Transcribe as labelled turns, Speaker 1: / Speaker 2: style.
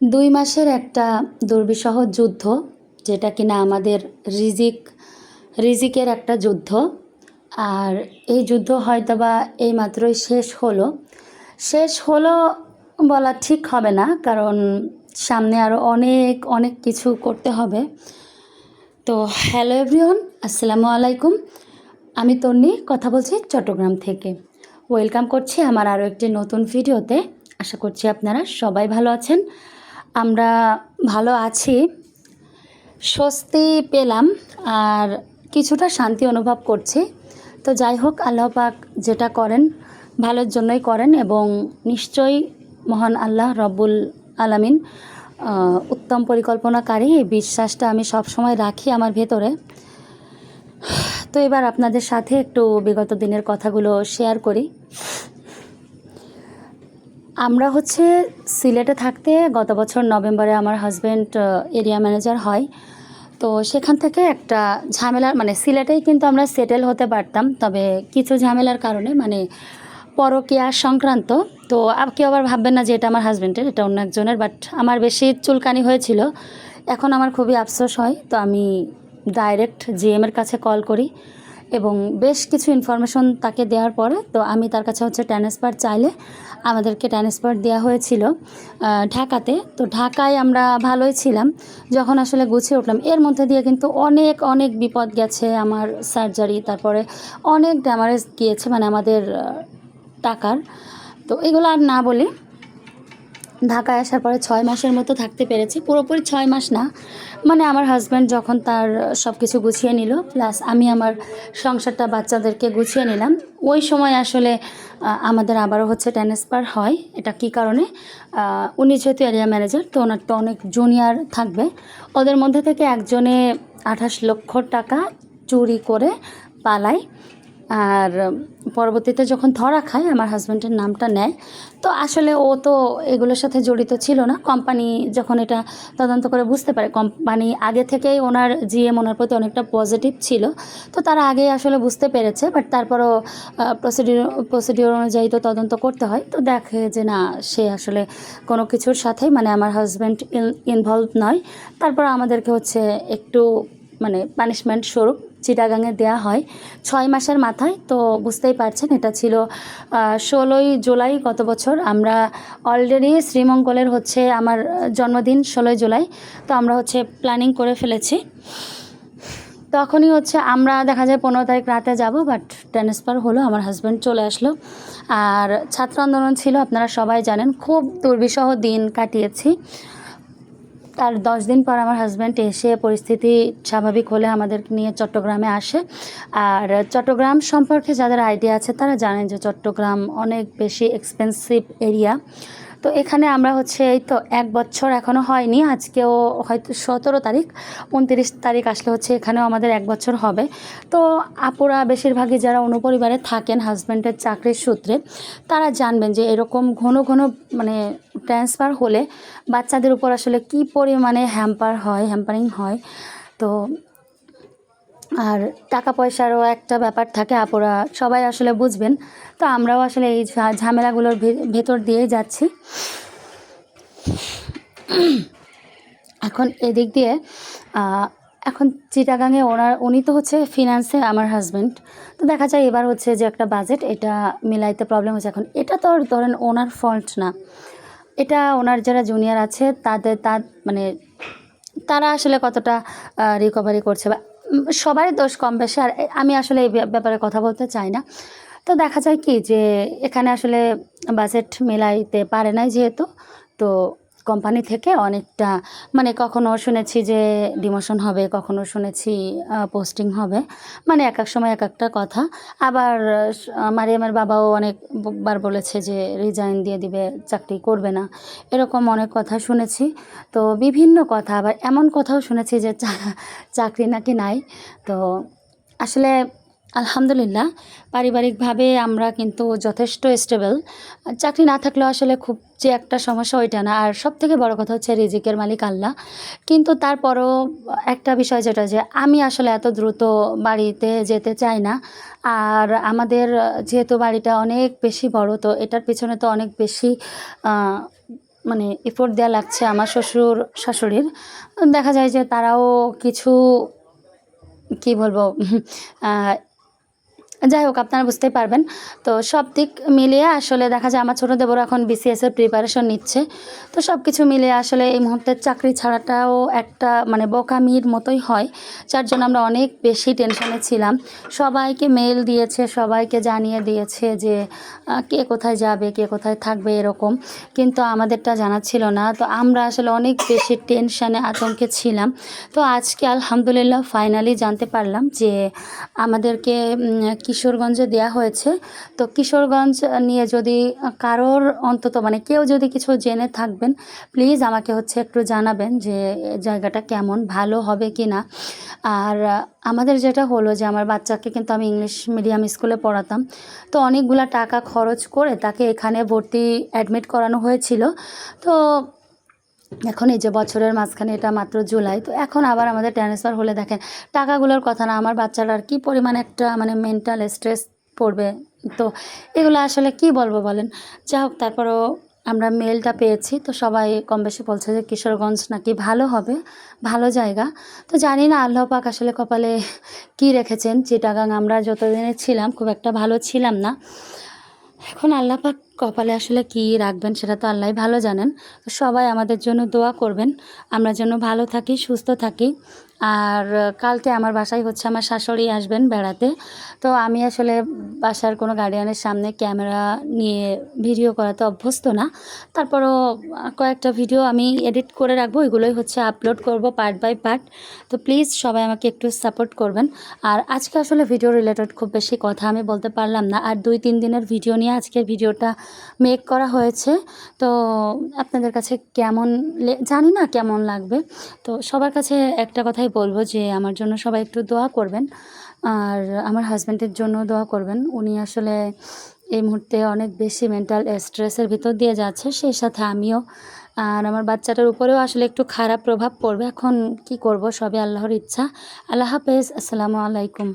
Speaker 1: দুই মাসের একটা দুর্বিষহ যুদ্ধ, যেটা কিনা আমাদের রিজিক, রিজিকের একটা যুদ্ধ। আর এই যুদ্ধ হয়তোবা এই মাত্রই শেষ হলো। শেষ হলো বলা ঠিক হবে না, কারণ সামনে আরও অনেক অনেক কিছু করতে হবে। তো হ্যালো এভরিওয়ান, আসসালামু আলাইকুম। আমি তন্নি, কথা বলছি চট্টগ্রাম থেকে। ওয়েলকাম করছি আমার আরও একটি নতুন ভিডিওতে। আশা করছি আপনারা সবাই ভালো আছেন। আমরা ভালো আছি। স্বস্তি পেলাম আর কিছুটা শান্তি অনুভব করছি। তো যাই হোক, আল্লাহ পাক যেটা করেন ভালোর জন্যই করেন এবং নিশ্চয়ই মহান আল্লাহ রব্বুল আলামিন উত্তম পরিকল্পনাকারী এই বিশ্বাসটা আমি সবসময় রাখি আমার ভেতরে। তো এবার আপনাদের সাথে একটু বিগত দিনের কথাগুলো শেয়ার করি। আমরা হচ্ছে সিলেটে থাকতে গত বছর নভেম্বরে আমার হাজব্যান্ড এরিয়া ম্যানেজার হয়। তো সেখান থেকে একটা ঝামেলার মানে সিলেটেই কিন্তু আমরা সেটেল হতে পারতাম, তবে কিছু ঝামেলার কারণে মানে পরকীয়া সংক্রান্ত। তো কেউ আবার ভাববেন না যে এটা আমার হাজব্যান্ডের এটা অন্য একজনের বাট আমার বেশি চুলকানি হয়েছিল। এখন আমার খুবই আফসোস হয়, তো আমি ডাইরেক্ট জিএমের কাছে কল করি। এবং বেশ কিছু ইনফরমেশন তাকে দেওয়ার পরে, তো আমি তার কাছে হচ্ছে ট্রান্সফার চাইলে আমাদেরকে ট্রান্সফার দেওয়া হয়েছিল ঢাকাতে। তো ঢাকায় আমরা ভালোই ছিলাম। যখন আসলে গুছিয়ে উঠলাম, এর মধ্যে দিয়ে কিন্তু অনেক অনেক বিপদ গেছে আমার সার্জারি তারপরে অনেক ড্যামারেজ গিয়েছে মানে আমাদের টাকার। তো এগুলো আর না বলি ঢাকায় আসার পরে ছয় মাসের মতো থাকতে পেরেছি। পুরোপুরি ছয় মাস না। মানে আমার হাজব্যান্ড যখন তার সব কিছু গুছিয়ে নিল প্লাস আমি আমার সংসারটা বাচ্চাদেরকে গুছিয়ে নিলাম। ওই সময় আসলে আমাদের আবারও হচ্ছে ট্রান্সফার হয়। এটা কি কারণে? উনি যেহেতু এরিয়া ম্যানেজার তো ওনার তো অনেক জুনিয়র থাকবে। ওদের মধ্যে থেকে একজনে আঠাশ লক্ষ টাকা চুরি করে পালায়। আর পরবর্তীতে যখন ধরা খায়, আমার হাজব্যান্ডের নামটা নেয়। তো আসলে ও তো এগুলোর সাথে জড়িত ছিল না। কোম্পানি যখন এটা তদন্ত করে বুঝতে পারে কোম্পানি আগে থেকেই ওনার জিএম ওনার প্রতি অনেকটা পজিটিভ ছিল। তো তারা আগেই আসলে বুঝতে পেরেছে বাট তারপরও প্রসিডিওর প্রসিডিওর অনুযায়ী তো তদন্ত করতে হয়। তো দেখে যে না, সে আসলে কোনো কিছুর সাথেই মানে আমার হাজব্যান্ড ইনভলভ নয়। তারপর আমাদেরকে হচ্ছে একটু মানে পানিশমেন্ট স্বরূপ চিটাগাঙে দেওয়া হয়। ছয় মাসের মাথায়, তো বুঝতেই পারছেন, এটা ছিল ষোলোই জুলাই গত বছর। আমরা অলরেডি শ্রীমঙ্গলের হচ্ছে আমার জন্মদিন, ষোলোই জুলাই, তো আমরা হচ্ছে প্ল্যানিং করে ফেলেছি। তখনই হচ্ছে আমরা, দেখা যায় পনেরো তারিখ রাতে যাব বাট ট্রান্সফার হলো, আমার হাজব্যান্ড চলে আসলো। আর ছাত্র আন্দোলন ছিল, আপনারা সবাই জানেন, খুব দুর্বিষহ দিন কাটিয়েছি। তার দশ দিন পর আমার হাজব্যান্ড এসে পরিস্থিতি স্বাভাবিক হলে আমাদের নিয়ে চট্টগ্রামে আসে। আর চট্টগ্রাম সম্পর্কে যাদের আইডিয়া আছে তারা জানেন যে চট্টগ্রাম অনেক বেশি এক্সপেন্সিভ এরিয়া তো এখানে আমরা হচ্ছে এই তো এক বছর এখনও হয়নি, আজকেও হয়তো সতেরো তারিখ, উনত্রিশ তারিখ আসলে হচ্ছে এখানেও আমাদের এক বছর হবে। তো আপুরা বেশিরভাগই যারা অনুপরিবারে থাকেন হাজব্যান্ডের চাকরির সূত্রে, তারা জানবেন যে এরকম ঘন ঘন মানে ট্রান্সফার হলে বাচ্চাদের উপর আসলে কি পরিমাণে হ্যাম্পার হয় হ্যাম্পারিং হয়। তো আর টাকা পয়সারও একটা ব্যাপার থাকে, আপুরা সবাই আসলে বুঝবেন। তো আমরাও আসলে এই ঝামেলাগুলোর ভেতর দিয়েই যাচ্ছি। এখন এদিক দিয়ে এখন চিটাগাঙে ওনার, উনি তো হচ্ছে ফিনান্সে আমার হাজব্যান্ড তো দেখা যায় এবার হচ্ছে যে একটা বাজেট এটা মিলাইতে প্রবলেম হচ্ছে। এখন এটা তো ধরেন ওনার ফল্ট না। এটা ওনার যারা জুনিয়র আছে, তাদের, তার মানে তারা আসলে কতটা রিকভারি করছে বা সবারই দোষ কম বেশি, আর আমি আসলে এই ব্যাপ- ব্যাপারে কথা বলতে চাই না। তো দেখা যায় কি যে এখানে আসলে বাজেট মেলাইতে পারে নাই যেহেতু, তো কোম্পানি থেকে অনেকটা মানে কখনো শুনেছি যে ডিমোশন হবে কখনো শুনেছি পোস্টিং হবে। মানে এক এক সময় এক একটা কথা। আবার আহ, মারিয়ামের বাবাও অনেকবার বলেছে যে রিজাইন দিয়ে দিবে চাকরি করবে না। এরকম অনেক কথা শুনেছি। তো বিভিন্ন কথা আবার এমন কথাও শুনেছি যে চাকরি নাকি নাই। তো আসলে আলহামদুলিল্লাহ, পারিবারিকভাবে আমরা কিন্তু যথেষ্ট স্টেবল চাকরি না থাকলেও আসলে খুব যে একটা সমস্যা ওইটা না। আর সব থেকে বড় কথা হচ্ছে রিজিকের মালিক আল্লাহ। কিন্তু তারপরও একটা বিষয় যেটা যে আমি আসলে এত দ্রুত বাড়িতে যেতে চাই না। আর আমাদের যেহেতু বাড়িটা অনেক বেশি বড়, তো এটার পিছনে তো অনেক বেশি মানে এফোর্ট দেওয়া লাগছে আমার শ্বশুর শাশুড়ির। দেখা যায় যে তারাও কিছু, কি বলব? যাই হোক, আপনারা বুঝতেই পারবেন। তো সব দিক মিলিয়ে আসলে দেখা যায় আমার ছোটো দেবর এখন বিসিএস এর প্রিপারেশন নিচ্ছে। তো সব কিছু মিলিয়ে আসলে এই মুহূর্তে চাকরি ছাড়াটাও একটা মানে বোকামির মতোই হয়, যার জন্য আমরা অনেক বেশি টেনশনে ছিলাম। সবাইকে মেল দিয়েছে, সবাইকে জানিয়ে দিয়েছে যে কে কোথায় যাবে, কে কোথায় থাকবে এরকম। কিন্তু আমাদেরটা জানা ছিল না। তো আমরা আসলে অনেক বেশি টেনশানে আতঙ্কে ছিলাম। তো আজকে আলহামদুলিল্লাহ ফাইনালি জানতে পারলাম যে, আমাদেরকে কিশোরগঞ্জে দেওয়া হয়েছে। তো কিশোরগঞ্জ নিয়ে যদি কারোর অন্তত মানে কেউ যদি কিছু জেনে থাকবেন প্লিজ আমাকে হচ্ছে একটু জানাবেন যে জায়গাটা কেমন, ভালো হবে কি না আর আমাদের যেটা হলো যে আমার বাচ্চাকে কিন্তু আমি ইংলিশ মিডিয়াম স্কুলে পড়াতাম। তো অনেকগুলা টাকা খরচ করে তাকে এখানে ভর্তি অ্যাডমিট করানো হয়েছিল। তো এখন এই যে বছরের মাঝখানে এটা মাত্র জুলাই, তো এখন আবার আমাদের ট্রান্সফার হলে দেখেন, টাকাগুলোর কথা না, আমার বাচ্চাটার কি পরিমাণ একটা মানে মেন্টাল স্ট্রেস পড়বে। তো এগুলো আসলে কি বলব বলেন? যা হোক, তারপরও আমরা মেলটা পেয়েছি, তো সবাই কম বেশি বলছে যে কিশোরগঞ্জ নাকি ভালো হবে, ভালো জায়গা। তো জানি না আল্লাহ পাক আসলে কপালে কি রেখেছেন চিটাগাং আমরা যতদিনে ছিলাম, খুব একটা ভালো ছিলাম না। এখন আল্লাহ পাক কপালে আসলে কি রাখবেন সেটা তো আল্লাহ ভালো জানেন। সবাই আমাদের জন্য দোয়া করবেন। আমরা যেন ভালো থাকি, সুস্থ থাকি। আর কালকে আমার বাসায় হচ্ছে আমার শাশুড়ি আসবেন বেড়াতে। তো আমি আসলে বাসার কোনো গার্ডিয়ানের সামনে ক্যামেরা নিয়ে ভিডিও করাতে অভ্যস্ত না। তারপরও কয়েকটা ভিডিও আমি এডিট করে রাখব, ওইগুলোই হচ্ছে আপলোড করব পার্ট বাই পার্ট তো প্লিজ সবাই আমাকে একটু সাপোর্ট করবেন। আর আজকে আসলে ভিডিও রিলেটেড খুব বেশি কথা আমি বলতে পারলাম না। আর দুই, তিন দিনের ভিডিও নিয়ে আজকের ভিডিওটা মেক করা হয়েছে। তো আপনাদের কাছে কেমন জানি না কেমন লাগবে। তো সবার কাছে একটা কথাই বলব যে আমার জন্য সবাই একটু দোয়া করবেন। আর আমার হাজব্যান্ডের জন্য দোয়া করবেন। উনি আসলে এই মুহূর্তে অনেক বেশি মেন্টাল স্ট্রেসের ভিতর দিয়ে যাচ্ছে, সেই সাথে আমিও। আর আমার বাচ্চাটার উপরেও আসলে একটু খারাপ প্রভাব পড়বে। এখন কি করব? সবে আল্লাহর ইচ্ছা। আল্লাহ হাফেজ। আসসালামু আলাইকুম।